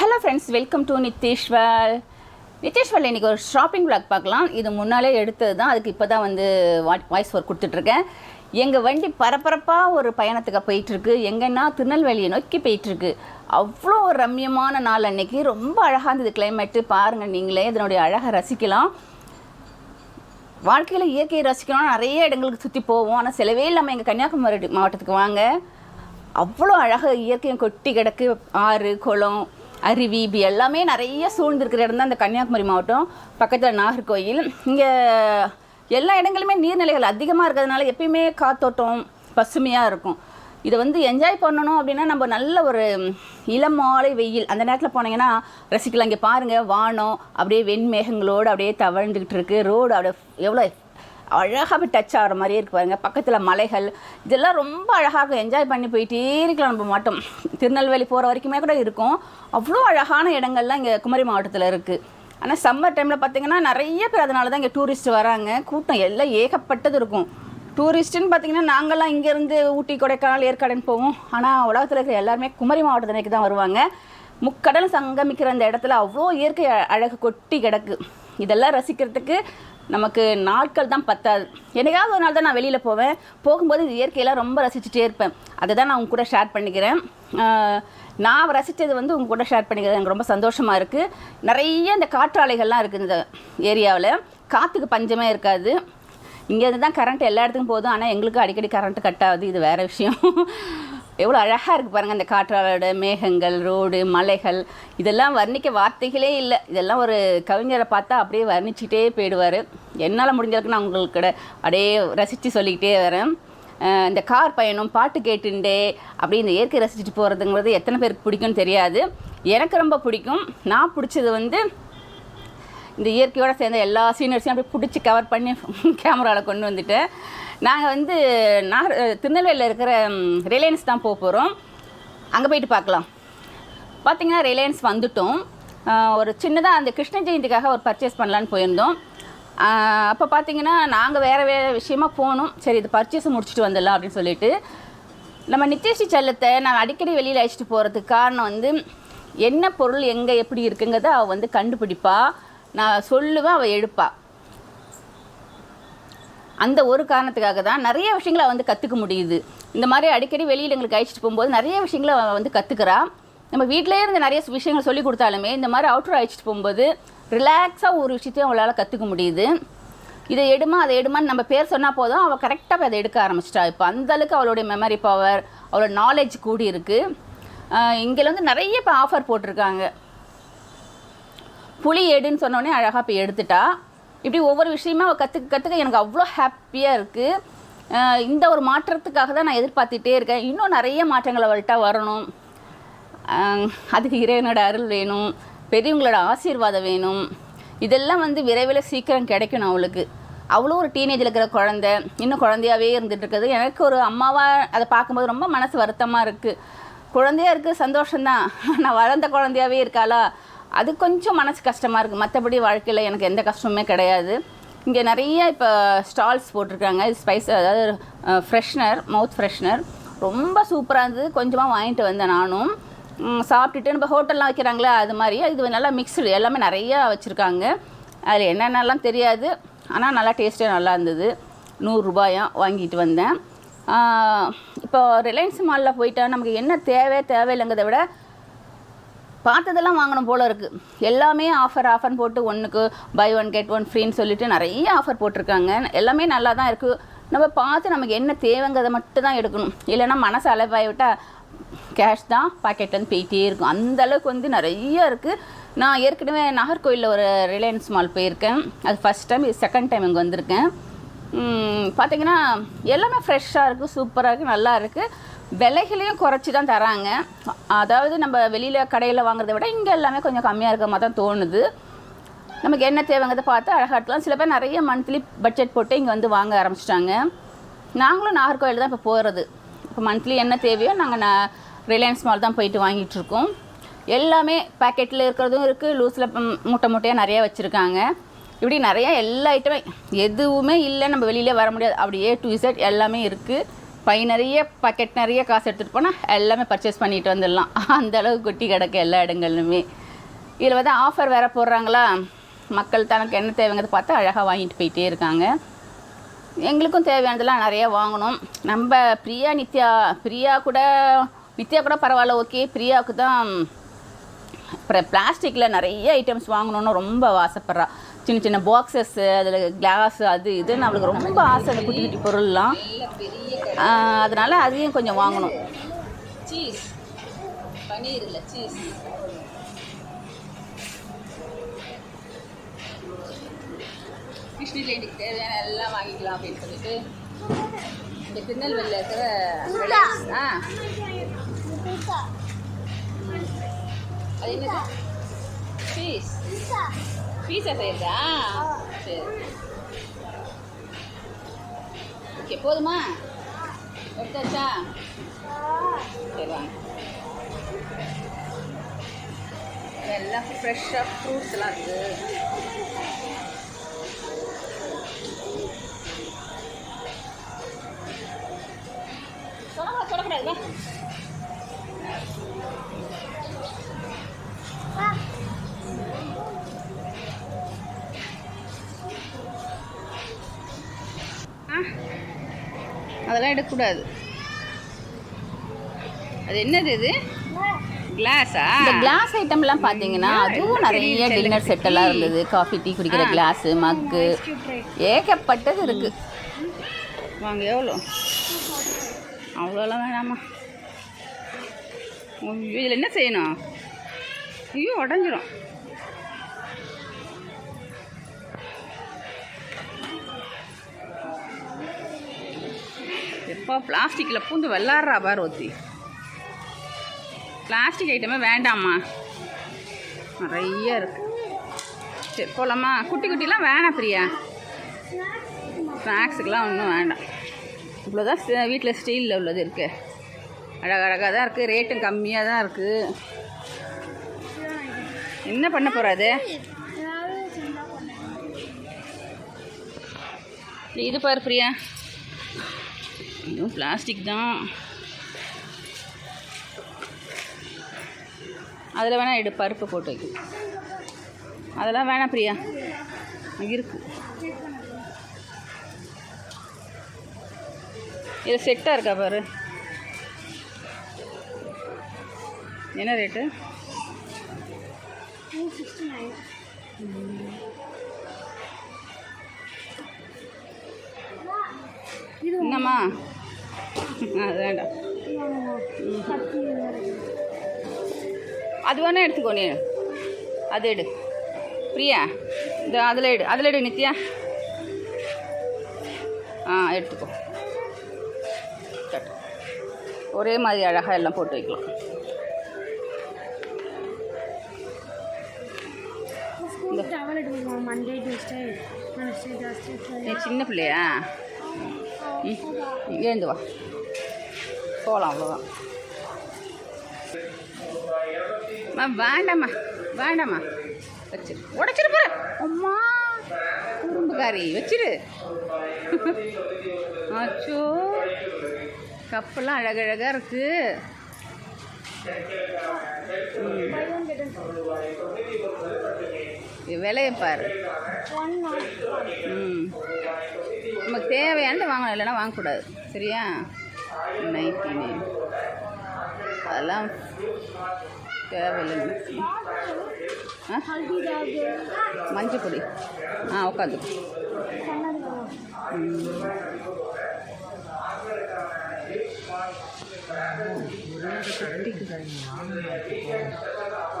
Hello friends welcome to Nithishwar. நித்தீஷ்வல் இன்றைக்கி ஒரு shopping vlog பார்க்கலாம். இது முன்னாலே எடுத்தது தான். அதுக்கு இப்போ தான் வந்து வாய்ஸ் ஒர்க் கொடுத்துட்ருக்கேன். எங்கள் வண்டி பரபரப்பாக ஒரு பயணத்துக்கு போயிட்டுருக்கு எங்கன்னா திருநெல்வேலியை நோக்கி போயிட்டுருக்கு அவ்வளோ ஒரு ரம்யமான நாள் அன்றைக்கி ரொம்ப அழகாக இருந்தது கிளைமேட்டு பாருங்கள் நீங்களே இதனுடைய அழகை ரசிக்கலாம். வாழ்க்கையில் இயற்கையை ரசிக்கணும்னா நிறைய இடங்களுக்கு சுற்றி போவோம். ஆனால் செலவே இல்லாமல் எங்கள் கன்னியாகுமரி மாவட்டத்துக்கு வாங்க. அவ்வளோ அழகாக இயற்கையும் கொட்டி கிடக்கு. ஆறு குளம் அருவி இப்படி எல்லாமே நிறைய சூழ்ந்திருக்கிற இடம் தான் இந்த கன்னியாகுமரி மாவட்டம். பக்கத்தில் நாகர்கோயில் இங்கே எல்லா இடங்களுமே நீர்நிலைகள் அதிகமாக இருக்கிறதுனால எப்பயுமே காத்தோட்டம் பசுமையாக இருக்கும். இதை வந்து என்ஜாய் பண்ணணும் அப்படின்னா நம்ம நல்ல ஒரு இளம் மாலை வெயில். அந்த நேரத்தில் போனீங்கன்னா ரசிக்கலாம். இங்கே பாருங்கள் வானம் அப்படியே வெண்மேகங்களோடு அப்படியே தவழ்ந்துக்கிட்டு இருக்குது ரோடு அப்படியே எவ்வளோ அழகாக டச் ஆகிற மாதிரியே இருக்கு பாருங்கள் பக்கத்தில் மலைகள் இதெல்லாம் ரொம்ப அழகாக என்ஜாய் பண்ணி போயிட்டே இருக்கலாம் நம்ம மட்டும். திருநெல்வேலி போகிற வரைக்குமே கூட இருக்கும். அவ்வளோ அழகான இடங்கள்லாம் இங்கே குமரி மாவட்டத்தில் இருக்குது ஆனால் சம்மர் டைமில் பார்த்தீங்கன்னா நிறைய பேர் அதனால தான் இங்கே டூரிஸ்ட் வராங்க. கூட்டம் எல்லாம் ஏகப்பட்டது இருக்கும். டூரிஸ்ட்டுன்னு பார்த்தீங்கன்னா நாங்கள்லாம் இங்கேருந்து ஊட்டி கொடைக்கானல் ஏற்காடுன்னு போவோம். ஆனால் உலகத்தில் இருக்கிற எல்லாருமே குமரி மாவட்டத்தினைக்கு தான் வருவாங்க. முக்கடல் சங்கமிக்கிற அந்த இடத்துல அவ்வளோ இயற்கை அழகு கொட்டி கிடக்கு. இதெல்லாம் ரசிக்கிறதுக்கு நமக்கு நாட்கள் தான் பத்தாது. என்னைக்காவது ஒரு நாள் தான் நான் வெளியில் போவேன். போகும்போது இது இயற்கையெல்லாம் ரொம்ப ரசிச்சுட்டே இருப்பேன். அதை தான் நான் உங்க கூட ஷேர் பண்ணிக்கிறேன். நான் ரசித்தது வந்து உங்க கூட ஷேர் பண்ணிக்கிறது எனக்கு ரொம்ப சந்தோஷமாக இருக்குது நிறைய இந்த காற்றாலைகள்லாம் இருக்குது இந்த ஏரியாவில். காற்றுக்கு பஞ்சமே இருக்காது. இங்கேருந்து தான் கரண்ட் எல்லா இடத்துக்கும் போதும் ஆனால் எங்களுக்கு அடிக்கடி கரண்ட் கட் ஆகுது. இது வேறு விஷயம். எவ்வளோ அழகாக இருக்குது பாருங்கள் அந்த காற்றாலோட மேகங்கள் ரோடு மலைகள். இதெல்லாம் வர்ணிக்க வார்த்தைகளே இல்லை. இதெல்லாம் ஒரு கவிஞரை பார்த்தா அப்படியே வர்ணிச்சுட்டே போயிடுவார். என்னால் முடிஞ்ச அளவுக்கு நான் உங்களுக்கு கூட அப்படியே ரசித்து சொல்லிக்கிட்டே வரேன். இந்த கார் பயணம் பாட்டு கேட்டுண்டே அப்படி இந்த இயற்கை ரசிச்சுட்டு போகிறதுங்கிறது எத்தனை பேருக்கு பிடிக்கும்னு தெரியாது. எனக்கு ரொம்ப பிடிக்கும். நான் பிடிச்சது வந்து இந்த இயற்கையோடு சேர்ந்த எல்லா சீனர்ஸையும் அப்படியே பிடிச்சி கவர் பண்ணி கேமராவில் கொண்டு வந்துட்டேன். நாங்கள் வந்து நாகர் திருநெல்வேலியில் இருக்கிற ரிலையன்ஸ் தான் போக போகிறோம் அங்கே போயிட்டு பார்க்கலாம். பார்த்திங்கன்னா ரிலையன்ஸ் வந்துட்டோம். ஒரு சின்னதாக அந்த கிருஷ்ண ஜெயந்திக்காக ஒரு பர்ச்சேஸ் பண்ணலான்னு போயிருந்தோம். அப்போ பார்த்தீங்கன்னா நாங்கள் வேறு வேறு விஷயமா போகணும் சரி இது பர்ச்சேஸ் முடிச்சுட்டு வந்துடலாம் அப்படின்னு சொல்லிட்டு. நம்ம நித்யஸ்ரீ செல்லத்தை நான் அடிக்கடி வெளியில் அழைச்சிட்டு போகிறதுக்கு காரணம் வந்து என்ன பொருள் எங்கே எப்படி இருக்குங்கிறத அவள் வந்து கண்டுபிடிப்பா. நான் சொல்லுவேன் அவள் எடுப்பாள் அந்த ஒரு காரணத்துக்காக தான் நிறைய விஷயங்களை அவன் வந்து கற்றுக்க முடியுது. இந்த மாதிரி அடிக்கடி வெளியில் எங்களுக்கு அழைச்சிட்டு போகும்போது நிறைய விஷயங்களை வந்து கற்றுக்கிறா நம்ம வீட்டிலே இருந்து நிறைய விஷயங்கள் சொல்லி கொடுத்தாலுமே இந்த மாதிரி அவுட்டர் அழைச்சிட்டு போகும்போது ரிலாக்ஸாக ஒரு விஷயத்தையும் அவளால் கற்றுக்க முடியுது. இதை எடுமா அதை எடுமான்னு நம்ம பேர் சொன்னால் போதும். அவள் கரெக்டாக அதை எடுக்க ஆரம்பிச்சிட்டா. இப்போ அந்தளவுக்கு அவளுடைய மெமரி பவர் அவளோட நாலேஜ் கூடி இருக்குது இங்கே வந்து நிறைய இப்போ ஆஃபர் போட்டிருக்காங்க. புளி எடுன்னு சொன்னோடனே அழகாக இப்போ எடுத்துட்டா. இப்படி ஒவ்வொரு விஷயமா அவள் கற்றுக்க கற்றுக்க எனக்கு அவ்வளோ ஹாப்பியாக இருக்குது இந்த ஒரு மாற்றத்துக்காக தான் நான் எதிர்பார்த்துட்டே இருக்கேன். இன்னும் நிறைய மாற்றங்கள் அவள்கிட்ட வரணும். அதுக்கு இறைவனோட அருள் வேணும். பெரியவங்களோட ஆசீர்வாதம் வேணும். இதெல்லாம் வந்து விரைவில் சீக்கிரம் கிடைக்கணும் அவளுக்கு. அவ்வளோ ஒரு டீனேஜில் இருக்கிற குழந்த. இன்னும் குழந்தையாவே இருந்துட்டு இருக்குது. எனக்கு ஒரு அம்மாவாக அதை பார்க்கும்போது ரொம்ப மனசு வருத்தமாக இருக்குது குழந்தையா இருக்குது சந்தோஷம்தான். நான் வளர்ந்த குழந்தையாவே இருக்காளா? அது கொஞ்சம் மனசு கஷ்டமாக இருக்குது மற்றபடி வாழ்க்கையில் எனக்கு எந்த கஷ்டமுமே கிடையாது. இங்கே நிறைய இப்போ ஸ்டால்ஸ் போட்டிருக்காங்க. ஸ்பைஸ் அதாவது ஃப்ரெஷ்னர் மவுத் ஃப்ரெஷ்னர் ரொம்ப சூப்பராக இருந்தது. கொஞ்சமாக வாங்கிட்டு வந்தேன் நானும். சாப்பிட்டுட்டு நம்ம ஹோட்டல்லாம் வைக்கிறாங்களே அது மாதிரி. இது நல்லா மிக்ஸ்டு எல்லாமே நிறையா வச்சுருக்காங்க. அதில் என்னென்னலாம் தெரியாது. ஆனால் நல்லா டேஸ்ட்டாக நல்லா இருந்தது. நூறுரூபாயா வாங்கிட்டு வந்தேன். இப்போ ரிலையன்ஸ் மாலில் போயிட்டா நமக்கு என்ன தேவை? தேவையில்லைங்கிறத விட பார்த்ததெல்லாம் வாங்கணும் போல இருக்குது எல்லாமே ஆஃபர் ஆஃபர்னு போட்டு ஒன்றுக்கு பை ஒன் கெட் ஒன் ஃப்ரீன்னு சொல்லிட்டு நிறைய ஆஃபர் போட்டிருக்காங்க. எல்லாமே நல்லா தான் இருக்குது நம்ம பார்த்து நமக்கு என்ன தேவைங்கிறத மட்டும் தான் எடுக்கணும். இல்லைன்னா மனசு அலைவாய் விட்டால் கேஷ் தான் பாக்கெட்லேருந்து போயிட்டே இருக்கும். அந்தளவுக்கு வந்து நிறைய இருக்குது நான் ஏற்கனவே நாகர்கோயிலில் ஒரு ரிலையன்ஸ் மால் போயிருக்கேன். அது ஃபஸ்ட் டைம் இது செகண்ட் டைம் இங்கே வந்திருக்கேன். பார்த்திங்கன்னா பார்த்தீங்கன்னா எல்லாமே ஃப்ரெஷ்ஷாக இருக்குது சூப்பராக இருக்குது நல்லா இருக்குது விலைகளையும் குறைச்சி தான் தராங்க. அதாவது நம்ம வெளியில் கடையில் வாங்குறத விட இங்கே எல்லாமே கொஞ்சம் கம்மியாக இருக்க மாதிரி தான் தோணுது. நமக்கு என்ன தேவைங்கிறத பார்த்து அழகாட்டலாம் சில பேர் நிறைய மந்த்லி பட்ஜெட் போட்டு இங்கே வந்து வாங்க ஆரம்பிச்சிட்டாங்க. நாங்களும் நாகர்கோவில் தான் இப்போ போகிறது இப்போ மந்த்லி என்ன தேவையோ நாங்கள் நான் ரிலையன்ஸ் மால் தான் போயிட்டு வாங்கிட்டு இருக்கோம். எல்லாமே பேக்கெட்டில் இருக்கிறதும் இருக்குது லூஸில் மூட்டை மூட்டையாக நிறையா வச்சுருக்காங்க. இப்படி நிறையா எல்லா ஐட்டமே எதுவுமே இல்லை. நம்ம வெளியிலே வர முடியாது. அப்படி ஏ டு இசட் எல்லாமே இருக்குது பை நிறைய பக்கெட் நிறைய காசு எடுத்துகிட்டு போனால் எல்லாமே பர்ச்சேஸ் பண்ணிட்டு வந்துடலாம். அந்த அளவுக்கு கொட்டி கிடக்கு எல்லா இடங்கள்லுமே இதில் வந்து ஆஃபர் வேறு போடுறாங்களா? மக்கள் தனக்கு என்ன தேவைங்கிறத பார்த்து அழகாக வாங்கிட்டு போயிட்டே இருக்காங்க. எங்களுக்கும் தேவையானதெல்லாம் நிறைய வாங்கணும். நம்ம பிரியா நித்யா பிரியா கூட நித்யா கூட பரவாயில்ல ஓகே பிரியாவுக்கு தான் அப்புறம் பிளாஸ்டிக்கில் நிறைய ஐட்டம்ஸ் வாங்கணுன்னு ரொம்ப ஆசைப்பட்றா. சின்ன சின்ன பாக்ஸஸ்ஸு அதில் கிளாஸ் அது இதுன்னு அவளுக்கு ரொம்ப ஆசை அந்த குட்டி குட்டி பொருள்லாம். அதனால அதையும் கொஞ்சம் வாங்கணும். சீஸ் பனீர் இல்லை சீஸ் தேவையான எல்லாம் வாங்கிக்கலாம் அப்படின்னு சொல்லிட்டு இந்த திருநெல்வேலியில் இருக்கிற ஆ. அது என்னது? பீஸ் பீஸா செய்யுதா சரி. ஓகே போதுமா? எடுத்தாச்சா? சரி வாங்க. எல்லாம் ஃப்ரெஷ்ஷாக ஃப்ரூட்ஸ் எல்லாம் இருக்குது சொல்லக்கூடாது சொல்லக்கூடாது அதெல்லாம் எடுக்கக்கூடாது. அது என்னது இது? கிளாஸா இந்த கிளாஸ் ஐட்டம்லாம் பார்த்தீங்கன்னா அதுவும் நிறைய டின்னர் செட் எல்லாம் இருந்தது. காஃபி டீ குடிக்கிற கிளாஸு மக்கு ஏகப்பட்டது இருக்கு. வாங்க எவ்வளோ? அவ்வளோலாம் வேணாமா? இதில் என்ன செய்யணும்? ஐயோ உடஞ்சிரும். இப்போ பிளாஸ்டிக்கில் பூந்து விளாட்றா பார் ஒத்தி. பிளாஸ்டிக் ஐட்டமே வேண்டாம்மா. நிறைய இருக்கு. சரி போகலாமா குட்டி குட்டிலாம் வேணாம் பிரியா. ஸ்நாக்ஸுக்கெலாம் ஒன்றும் வேண்டாம். இவ்வளோதான் வீட்டில் ஸ்டீலில் உள்ளது இருக்கு. அழகழகாக தான் இருக்குது ரேட்டும் கம்மியாக தான் இருக்குது என்ன பண்ண போகிறாது இது பாரு பிரியா. இதுவும் பிளாஸ்டிக் தான். அதில் வேணால் எடு பருப்பு போட்டு வைக்கும் அதெல்லாம் வேணாம் பிரியா. இருக்கு. இது செட்டாக இருக்கா பாரு? என்ன ரேட்டு என்னம்மா? அது வேண்டாம். அது வேணா எடுத்துக்கோ நீ. அது எடு. பிரியா இந்த அதில் எடு. அதில் எடு நித்யா. ஆ எடுத்துக்கோ. ஒரே மாதிரி அழகாக எல்லாம் போட்டு வைக்கலாம். சின்ன பிள்ளையா? வா. போகலாம் அவ்வளோதான் அம்மா வேண்டாம்மா வேண்டாம்மா. வச்சிரு. உடச்சிரு பாரு. அம்மா குறும்புக்காரி வச்சிரு. அச்சோ கப்பெல்லாம் அழகழகாக இருக்குது விலையை பாரு. ம். நமக்கு தேவையானது வாங்கணும் இல்லைன்னா வாங்கக்கூடாது. சரியா? நைட்டி நைன் அதெல்லாம் தேவையில்லை. மஞ்சள் பொடி ஆ உட்காந்து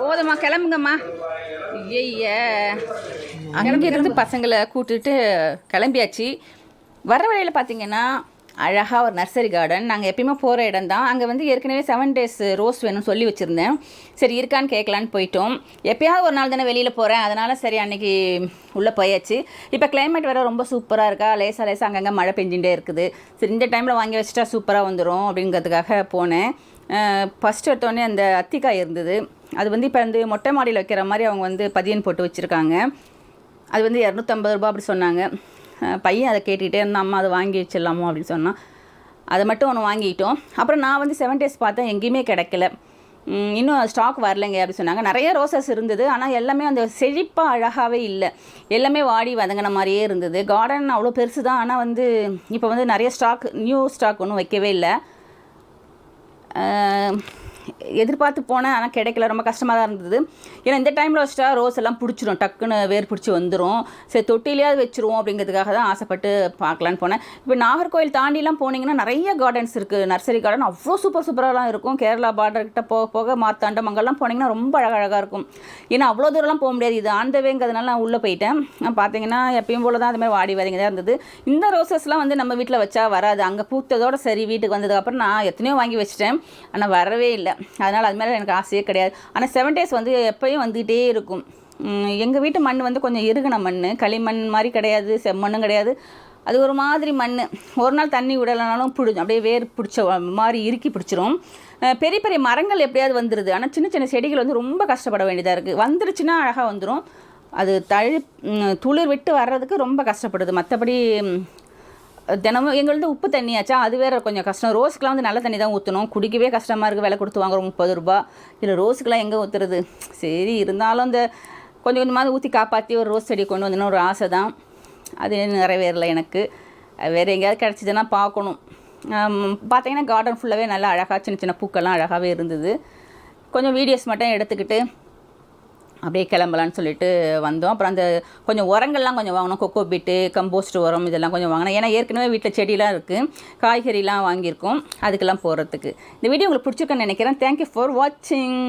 போதும்மா கிளம்புங்கம்மா. ஐய அங்கேருந்து பசங்களை கூட்டிட்டு கிளம்பியாச்சு. வர வழியில் பார்த்தீங்கன்னா அழகாக ஒரு நர்சரி கார்டன் நாங்கள் எப்பயுமே போகிற இடம் தான் அங்கே வந்து ஏற்கனவே செவன் டேஸ் ரோஸ் வேணும்னு சொல்லி வச்சுருந்தேன். சரி இருக்கான்னு கேட்கலான்னு போயிட்டோம். எப்பயாவது ஒரு நாள் தானே வெளியில் போகிறேன் அதனால் சரி அன்றைக்கி உள்ளே போயாச்சு. இப்போ கிளைமேட் வேறு ரொம்ப சூப்பராக இருக்கா? லேசாக லேசாக அங்கங்கே மழை பெஞ்சுட்டே இருக்குது. சரி இந்த டைமில் வாங்கி வச்சுட்டா சூப்பராக வந்துடும் அப்படிங்கிறதுக்காக போனேன். ஃபஸ்ட் எடுத்தோடனே அந்த அத்திக்காய் இருந்தது. அது வந்து இப்போ வந்து மொட்டை மாடியில் வைக்கிற மாதிரி அவங்க வந்து பதியன் போட்டு வச்சுருக்காங்க. அது வந்து இரநூத்தம்பது ரூபா அப்படி சொன்னாங்க. பையன் அதை கேட்டுக்கிட்டே இருந்தால் அம்மா அதை வாங்கி வச்சிடலாமோ? அப்படின்னு சொன்னான் அதை மட்டும் ஒன்று வாங்கிட்டோம். அப்புறம் நான் வந்து செவன் டேஸ் பார்த்தேன் எங்கேயுமே கிடைக்கல. இன்னும் ஸ்டாக் வரலைங்க அப்படின்னு சொன்னாங்க. நிறைய ரோசஸ் இருந்தது. ஆனால் எல்லாமே அந்த செழிப்பாக அழகாகவே இல்லை. எல்லாமே வாடி வதங்கின மாதிரியே இருந்தது. கார்டன் அவ்வளோ பெருசு தான். ஆனால் வந்து இப்போ வந்து நிறைய ஸ்டாக் நியூ ஸ்டாக் ஒன்றும் வைக்கவே இல்லை. எதிர்பார்த்து போனேன் ஆனால் கிடைக்கல. ரொம்ப கஷ்டமாக தான் இருந்தது. ஏன்னா இந்த டைமில் வச்சுட்டா ரோஸ் எல்லாம் பிடிச்சிரும். டக்குன்னு வேர் பிடிச்சி வந்துடும் சரி தொட்டிலேயாவது வச்சுருவோம் அப்படிங்கிறதுக்காக தான் ஆசைப்பட்டு பார்க்கலான்னு போனேன். இப்போ நாகர்கோவில் தாண்டிலாம் போனீங்கன்னா நிறைய கார்டன்ஸ் இருக்குது நர்சரி கார்டன் அவ்வளோ சூப்பர் சூப்பராகலாம் இருக்கும். கேரளா பார்டர்கிட்ட போக போக மார்த்தாண்டம் அங்கெல்லாம் போனீங்கன்னா ரொம்ப அழகழகாக இருக்கும். ஏன்னா அவ்வளோ தூரம்லாம் போக முடியாது. இது ஆண்டவேங்கிறதுனால நான் உள்ளே போயிட்டேன். பார்த்தீங்கன்னா எப்பயும் போல தான் அதுமாதிரி வாடி வரைங்க தான் இருந்தது. இந்த ரோசஸ்லாம் வந்து நம்ம வீட்டில் வச்சா வராது. அங்கே பூத்ததோடு சரி வீட்டுக்கு வந்ததுக்கப்புறம் நான் எத்தனையோ வாங்கி வச்சிட்டேன். ஆனால் வரவே இல்லை. அதனால் அது மேலே எனக்கு ஆசையே கிடையாது. ஆனால் செவன் டேஸ் வந்து எப்போயும் வந்துகிட்டே இருக்கும். எங்கள் வீட்டு மண் வந்து கொஞ்சம் இறுகின மண். களிமண் மாதிரி கிடையாது செம்மண்ணும் கிடையாது. அது ஒரு மாதிரி மண். ஒரு நாள் தண்ணி விடலைனாலும் பிடிக்கும் அப்படியே வேர் பிடிச்ச மாதிரி இறுக்கி பிடிச்சிரும். பெரிய பெரிய மரங்கள் எப்படியாவது வந்துடுது ஆனால் சின்ன சின்ன செடிகள் வந்து ரொம்ப கஷ்டப்பட வேண்டியதாக இருக்குது வந்துருச்சுன்னா அழகாக வந்துடும் அது தழு துளிர் விட்டு வர்றதுக்கு ரொம்ப கஷ்டப்படுது. மற்றபடி தினமும் எங்கள்கிட்ட உப்பு தண்ணியாச்சா? அது வேற கொஞ்சம் கஷ்டம். ரோஸ்க்குலாம் வந்து நல்ல தண்ணி தான் ஊற்றணும் குடிக்கவே கஷ்டமாக இருக்குது விலை கொடுத்து வாங்குறோம் முப்பது ரூபா. இல்லை ரோஸுக்கெலாம் எங்கே ஊற்றுறது சரி இருந்தாலும் இந்த கொஞ்சம் கொஞ்சமாக ஊற்றி காப்பாற்றி ஒரு ரோஸ் செடி கொண்டு வந்தோன்னு ஒரு ஆசை தான் அது நிறைவேறல எனக்கு. வேறு எங்கேயாவது கிடச்சிதுன்னா பார்க்கணும். பார்த்தீங்கன்னா கார்டன் ஃபுல்லாகவே நல்லா அழகாக சின்ன சின்ன பூக்கள்லாம் அழகாகவே இருந்தது. கொஞ்சம் வீடியோஸ் மட்டும் எடுத்துக்கிட்டு அப்படியே கிளம்பலான்னு சொல்லிட்டு வந்தோம். அப்புறம் அந்த கொஞ்சம் உரங்கள்லாம் கொஞ்சம் வாங்கினோம் கொக்கோ பீட்டு கம்போஸ்ட் உரம் இதெல்லாம் கொஞ்சம் வாங்கினோம் ஏன்னா ஏற்கனவே வீட்டில் செடியெலாம் இருக்குது காய்கறிலாம் வாங்கியிருக்கோம். அதுக்கெல்லாம் போகிறதுக்கு இந்த வீடியோ உங்களுக்கு பிடிச்சிருக்குன்னு நினைக்கிறேன். தேங்க்யூ ஃபார் வாட்சிங்